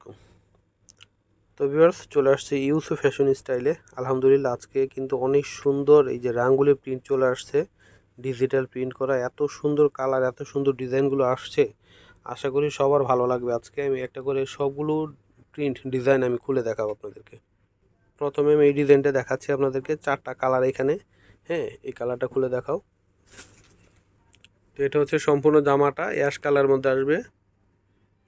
আলাইকুম। তো ভিউয়ার্স, চলে আসছে ইউসু ফ্যাশন স্টাইলে আলহামদুলিল্লাহ, আজকে কিন্তু অনেক সুন্দর এই যে রাঙ্গুলি প্রিন্ট চলে আসছে। ডিজিটাল প্রিন্ট করা, এত সুন্দর কালার এত সুন্দর ডিজাইনগুলো আসছে। আশা করি সবার ভালো লাগবে। আজকে আমি একটা করে সবগুলো প্রিন্ট ডিজাইন আমি খুলে দেখাবো আপনাদেরকে। প্রথমে আমি এই ডিজাইনটা দেখাচ্ছি আপনাদেরকে, চারটা কালার এখানে। হ্যাঁ এই কালারটা খুলে দেখাও। তো এটা হচ্ছে সম্পূর্ণ জামাটা অ্যাশ কালার মধ্যে আসবে।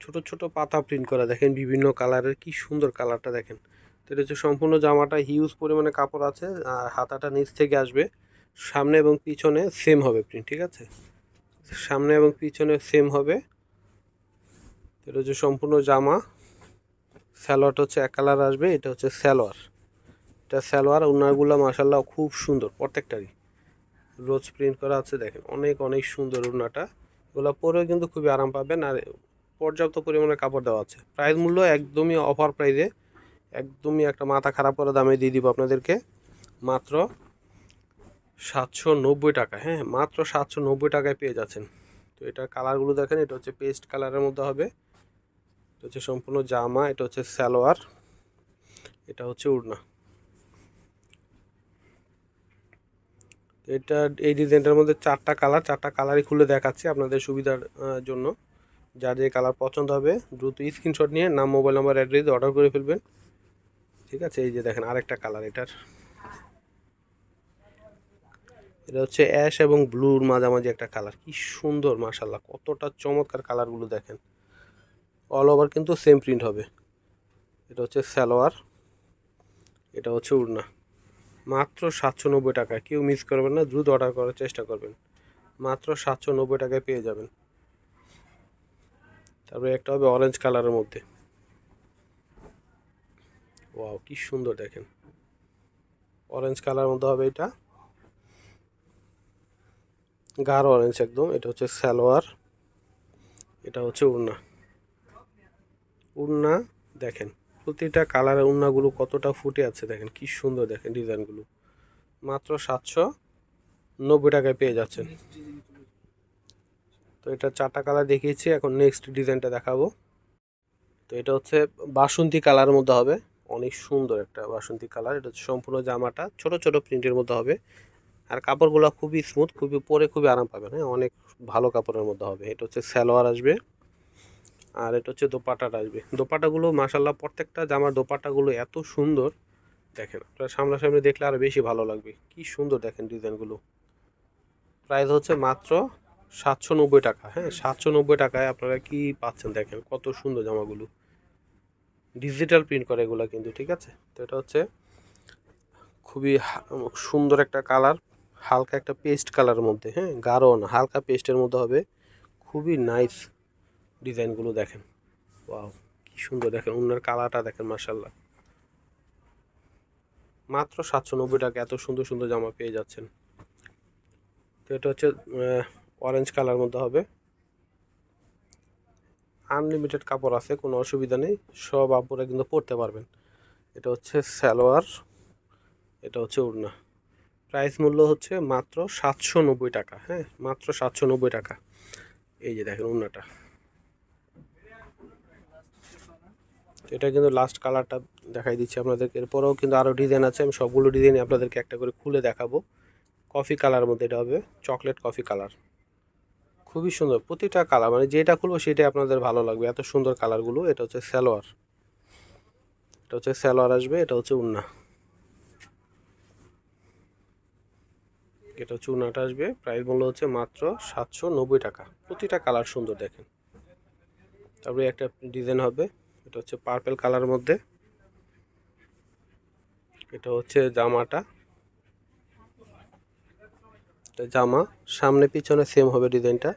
ছোট ছোট পাতা প্রিন্ট করা। দেখেন বিভিন্ন কালারের কি সুন্দর কালারটা দেখেন। তো এটা হচ্ছে সম্পূর্ণ জামাটা হিউজ পরিমাণে কাপড় আছে, আর হাতাটা নিচ থেকে আসবে। সামনে এবং পিছনে সেম হবে প্রিন্ট ঠিক আছে? সামনে এবং পিছনে সেম হবে। এটা হচ্ছে সম্পূর্ণ জামা। স্যালোয়ারটা হচ্ছে এক কালার আসবে, এটা হচ্ছে স্যালোয়ার এটা স্যালোয়ার উনারগুলো মাসাল্লাহ খুব সুন্দর, প্রত্যেকটারই। রোজ প্রিন্ট করা আছে, দেখেন, অনেক অনেক সুন্দর উনাটা। এগুলো পরেও কিন্তু খুবই আরাম পাবেন, আর পর্যাপ্ত পরিমাণে কাপড় দেওয়া আছে। প্রাইস মূল্য একদমই অফার প্রাইসে একদমই একটা মাথা খারাপ করে দামে দিয়ে দিব আপনাদেরকে। মাত্র সাতশো নব্বই টাকা হ্যাঁ মাত্র সাতশো নব্বই টাকায় পেয়ে যাচ্ছেন। তো এটা কালারগুলো দেখেন, এটা হচ্ছে পেস্ট কালারের মধ্যে হবে। এটা হচ্ছে সম্পূর্ণ জামা, এটা হচ্ছে সালোয়ার, এটা হচ্ছে উড়না। এটা এই ডিজাইনটার মধ্যে চারটা কালার চারটা কালারই খুলে দেখাচ্ছি আপনাদের সুবিধার জন্য। যার যে কালার পছন্দ হবে, দ্রুত স্ক্রিনশট নিয়ে নাম মোবাইল নাম্বার অ্যাড্রেস অর্ডার করে ফেলবেন। ঠিক আছে? এই যে দেখেন, আরেকটা কালার এটার। এটা হচ্ছে অ্যাশ এবং ব্লুর মাঝামাঝি একটা কালার। কি সুন্দর মাশাল্লাহ কতটা চমৎকার কালারগুলো দেখেন। অল ওভার কিন্তু সেম প্রিন্ট হবে। এটা হচ্ছে সালোয়ার, এটা হচ্ছে উড়না। মাত্র সাতশো নব্বই টাকা কেউ মিস করবেন না, দ্রুত অর্ডার করার চেষ্টা করবেন। মাত্র সাতশো নব্বই টাকায় পেয়ে যাবেন। তারপরে একটা হবে অরেঞ্জ কালারের মধ্যে। ওয়াও কি সুন্দর দেখেন। অরেঞ্জ কালার মধ্যে হবে এটা। গাঢ় অরেঞ্জ একদম, এটা হচ্ছে সালোয়ার, এটা হচ্ছে উড়না। উড়না দেখেন, প্রতিটা কালারের উড়নাগুলো কতটা ফুটে আছে দেখেন, কি সুন্দর দেখেন ডিজাইনগুলো মাত্র সাতশো নব্বই টাকায় পেয়ে যাচ্ছেন। তো এটা চারটা কালার দেখিয়েছি, এখন নেক্সট ডিজাইনটা দেখাবো। তো এটা হচ্ছে বাসন্তী কালারের মধ্যে হবে, অনেক সুন্দর একটা বাসন্তী কালার এটা হচ্ছে সম্পূর্ণ জামাটা ছোট ছোট প্রিন্টের মধ্যে হবে। আর কাপড়গুলো খুবই স্মুথ খুবই পরে খুবই আরাম পাবেন হ্যাঁ? অনেক ভালো কাপড়ের মধ্যে হবে। এটা হচ্ছে স্যালোয়ার আসবে, আর এটা হচ্ছে দোপাটাটা আসবে। দোপাটাগুলো মাসাল্লাহ প্রত্যেকটা জামার দোপাটাগুলো এত সুন্দর। দেখেন আপনার সামনাসামনি দেখলে আরও বেশি ভালো লাগবে। কি সুন্দর দেখেন ডিজাইনগুলো প্রাইস হচ্ছে মাত্র সাতশো নব্বই টাকা হ্যাঁ সাতশো নব্বই টাকায় আপনারা কি পাচ্ছেন দেখেন, কত সুন্দর জামাগুলো। ডিজিটাল প্রিন্ট করে এগুলো কিন্তু, ঠিক আছে? তো এটা হচ্ছে খুবই সুন্দর একটা কালার হালকা একটা পেস্ট কালারের মধ্যে হ্যাঁ না, হালকা পেস্টের মধ্যে হবে। খুবই নাইস ডিজাইনগুলো দেখেন। ওয়াও কি সুন্দর দেখেন, উনার কালারটা দেখেন মার্শাল্লাহ মাত্র সাতশো নব্বই টাকা, এত সুন্দর সুন্দর জামা পেয়ে যাচ্ছেন। তো এটা হচ্ছে অরেঞ্জ কালার মধ্যে হবে। আনলিমিটেড কাপড় আছে, কোনো অসুবিধা নেই। সব আপুরা কিন্তু পরতে পারবেন। এটা হচ্ছে সালোয়ার, এটা হচ্ছে উড়না। প্রাইস মূল্য হচ্ছে মাত্র সাতশো নব্বই টাকা হ্যাঁ? মাত্র সাতশো নব্বই টাকা। এই যে দেখেন উড়নাটা। এটা কিন্তু লাস্ট কালারটা দেখাই দিচ্ছি আপনাদেরকে। এরপরেও কিন্তু আরও ডিজাইন আছে, আমি সবগুলো ডিজাইন আপনাদেরকে একটা করে খুলে দেখাবো। কফি কালার মধ্যে এটা হবে চকলেট কফি কালার খুবই সুন্দর। প্রতিটা কালার মানে যেটা খুলবো সেটাই আপনাদের ভালো লাগবে। এত সুন্দর কালারগুলো এটা হচ্ছে স্যালোয়ার এটা হচ্ছে স্যালোয়ার আসবে, এটা হচ্ছে উন্না। এটা হচ্ছে উন্নাটা আসবে প্রাইস মূল্য হচ্ছে মাত্র সাতশো নব্বই টাকা। প্রতিটা কালার সুন্দর দেখেন। তারপরে একটা ডিজাইন হবে, এটা হচ্ছে পার্পেল কালার মধ্যে। এটা হচ্ছে জামাটা। এটা জামা, সামনে পিছনে সেম হবে ডিজাইনটা।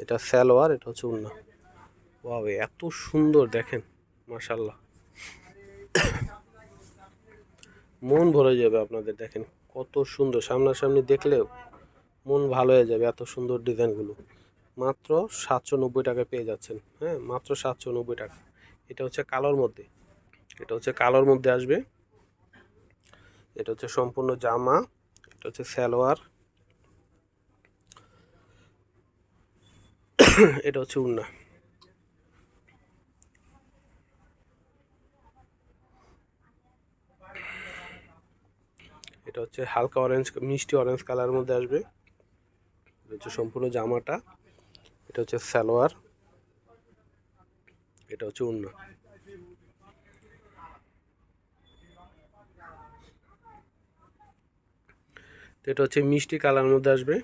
এটা স্যালোয়ার এটা হচ্ছে উন্না। ওয়াও এত সুন্দর, দেখেন মাশাল্লাহ মন ভরে যাবে আপনাদের, দেখেন, কত সুন্দর। সামনাসামনি দেখলেও মন ভালো হয়ে যাবে এত সুন্দর ডিজাইনগুলো। মাত্র সাতশো নব্বই টাকায় পেয়ে যাচ্ছেন হ্যাঁ মাত্র সাতশো নব্বই টাকা। এটা হচ্ছে কালোর মধ্যে। এটা হচ্ছে কালোর মধ্যে আসবে। এটা হচ্ছে সম্পূর্ণ জামা, এটা হচ্ছে সালোয়ার। এটা হচ্ছে উন্না এটা হচ্ছে হালকা অরেঞ্জ মিষ্টি অরেঞ্জ কালার মধ্যে আসবে। এটা হচ্ছে সম্পূর্ণ জামাটা। এটা হচ্ছে সালোয়ার। এটা হচ্ছে উন্না তো এটা হচ্ছে মিষ্টি কালার মধ্যে আসবে।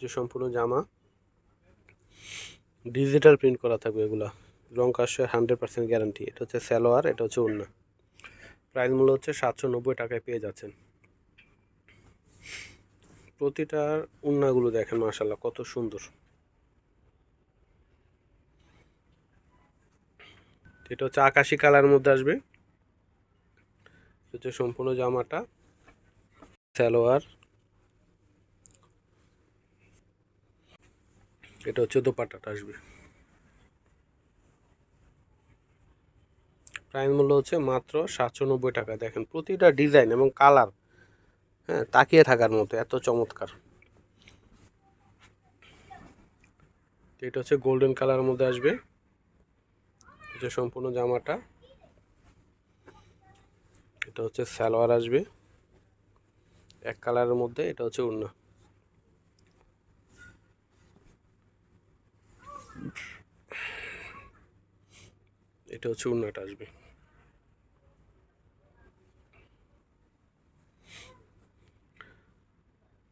যে সম্পূর্ণ জামা। ডিজিটাল প্রিন্ট করা থাকবে এগুলো। রং কাশে হান্ড্রেড পার্সেন্ট গ্যারান্টি এটা হচ্ছে সালোয়ার, এটা হচ্ছে উন্না প্রাইস মূল্য হচ্ছে সাতশো নব্বই টাকায় পেয়ে যাচ্ছেন। প্রতিটার উন্নাগুলো দেখেন মাশাল্লাহ কত সুন্দর। এটা হচ্ছে আকাশি কালার মধ্যে আসবে। হচ্ছে সম্পূর্ণ জামাটা। সালোয়ার। এটা হচ্ছে দোপাট্টাটা আসবে। প্রাইম মূল্য হচ্ছে মাত্র সাতশো নব্বই টাকা। দেখেন, প্রতিটা ডিজাইন এবং কালার হ্যাঁ তাকিয়ে থাকার মতো, এত চমৎকার। এটা হচ্ছে গোল্ডেন কালারের মধ্যে আসবে। হচ্ছে সম্পূর্ণ জামাটা। এটা হচ্ছে সালোয়ার আসবে। এক কালারের মধ্যে, এটা হচ্ছে উন্না এটা হচ্ছে উন্নাটা আসবে।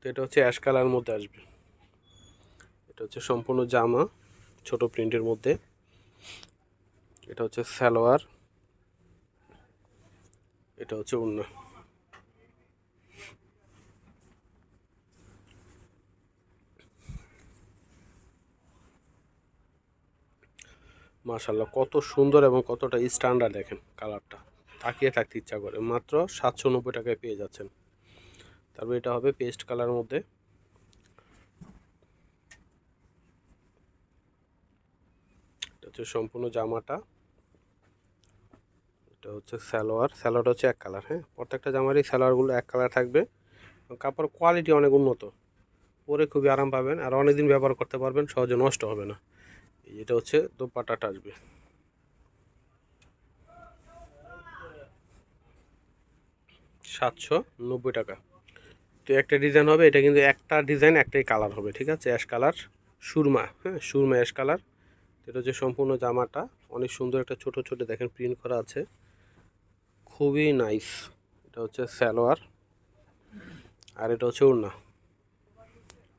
তো এটা হচ্ছে অ্যাশ কালার মধ্যে আসবে। এটা হচ্ছে সম্পূর্ণ জামা, ছোট প্রিন্টের মধ্যে। এটা হচ্ছে সালোয়ার। এটা হচ্ছে উন্না মাশাল্লাহ কত সুন্দর এবং কতটা স্ট্যান্ডার্ড দেখেন কালারটা তাকিয়ে থাকতে ইচ্ছা করে। মাত্র সাতশো নব্বই টাকায় পেয়ে যাচ্ছেন। তারপর এটা হবে পেস্ট কালার মধ্যে। হচ্ছে সম্পূর্ণ জামাটা। এটা হচ্ছে সালোয়ার। সালোয়ার হচ্ছে এক কালার হ্যাঁ? প্রত্যেকটা জামারই সালোয়ারগুলো এক কালার থাকবে। কাপড় কোয়ালিটি অনেক উন্নত। পরে খুবই আরাম পাবেন। আর অনেকদিন ব্যবহার করতে পারবেন, সহজে নষ্ট হবে না। এটা হচ্ছে দোপাটাটা আসবে। সাতশো নব্বই টাকা। তো একটা ডিজাইন হবে, এটা কিন্তু একটা ডিজাইন, একটাই কালার হবে, ঠিক আছে? অ্যাশ কালার, সুরমা হ্যাঁ সুরমা অ্যাশ কালার। এটা হচ্ছে সম্পূর্ণ জামাটা, অনেক সুন্দর একটা ছোট ছোট, দেখেন, প্রিন্ট করা আছে। খুবই নাইস। এটা হচ্ছে সালোয়ার। আর এটা হচ্ছে উড়না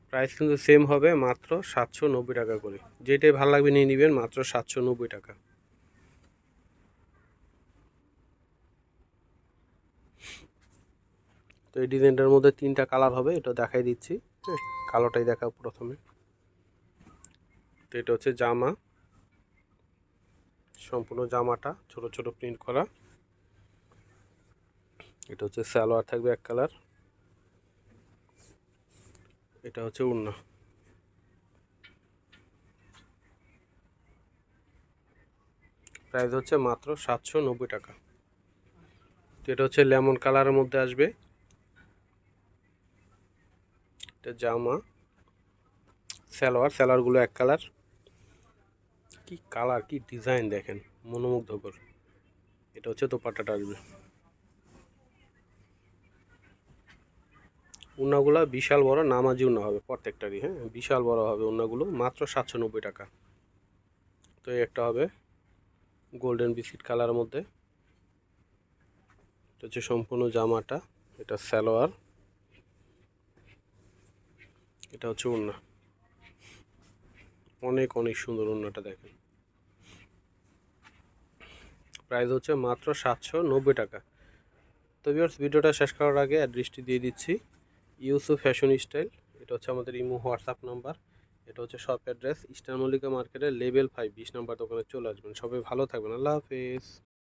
প্রাইস কিন্তু সেম হবে মাত্র সাতশো নব্বই টাকা করে। যেটাই ভালো লাগবে নিয়ে নেবেন, মাত্র সাতশো নব্বই টাকা। তো এই ডিজাইনটার মধ্যে তিনটা কালার হবে, এটা দেখাই দিচ্ছি হ্যাঁ কালোটাই দেখা প্রথমে। তো এটা হচ্ছে জামা, সম্পূর্ণ জামাটা, ছোট ছোট প্রিন্ট করা। এটা হচ্ছে সালোয়ার থাকবে এক কালার। এটা হচ্ছে উন্না। প্রাইস হচ্ছে মাত্র সাতশো নব্বই টাকা। তো এটা হচ্ছে লেমন কালারের মধ্যে আসবে। এটা জামা, সালোয়ার, সালোয়ারগুলো এক কালার। কি কালার, কি ডিজাইন দেখেন, মনোমুগ্ধকর। এটা হচ্ছে দোপাট্টাটা আসবে। উন্নাগুলো বিশাল বড়, নামাজি উন্না হবে প্রত্যেকটারই হ্যাঁ? বিশাল বড় হবে উন্নাগুলো, মাত্র সাতশো নব্বই টাকা। তো একটা হবে গোল্ডেন বিস্কিট কালারের মধ্যে। এটা হচ্ছে সম্পূর্ণ জামাটা, এটা সালোয়ার। এটা হচ্ছে উন্না। অনেক অনেক সুন্দর উন্নাটা দেখেন। প্রাইস হচ্ছে মাত্র সাতশো নব্বই টাকা। তো ভিডিওটা শেষ করার আগে অ্যাড্রেসটি দিয়ে দিচ্ছি। ইউসু ফ্যাশন স্টাইল এটা হচ্ছে আমাদের ইমো হোয়াটসঅ্যাপ নাম্বার এটা হচ্ছে শপ অ্যাড্রেস ইস্টার মল্লিকা মার্কেটের লেভেল ফাইভ বিশ নাম্বার দোকানে চলে আসবেন। সবাই ভালো থাকবেন, আল্লাহ হাফেজ।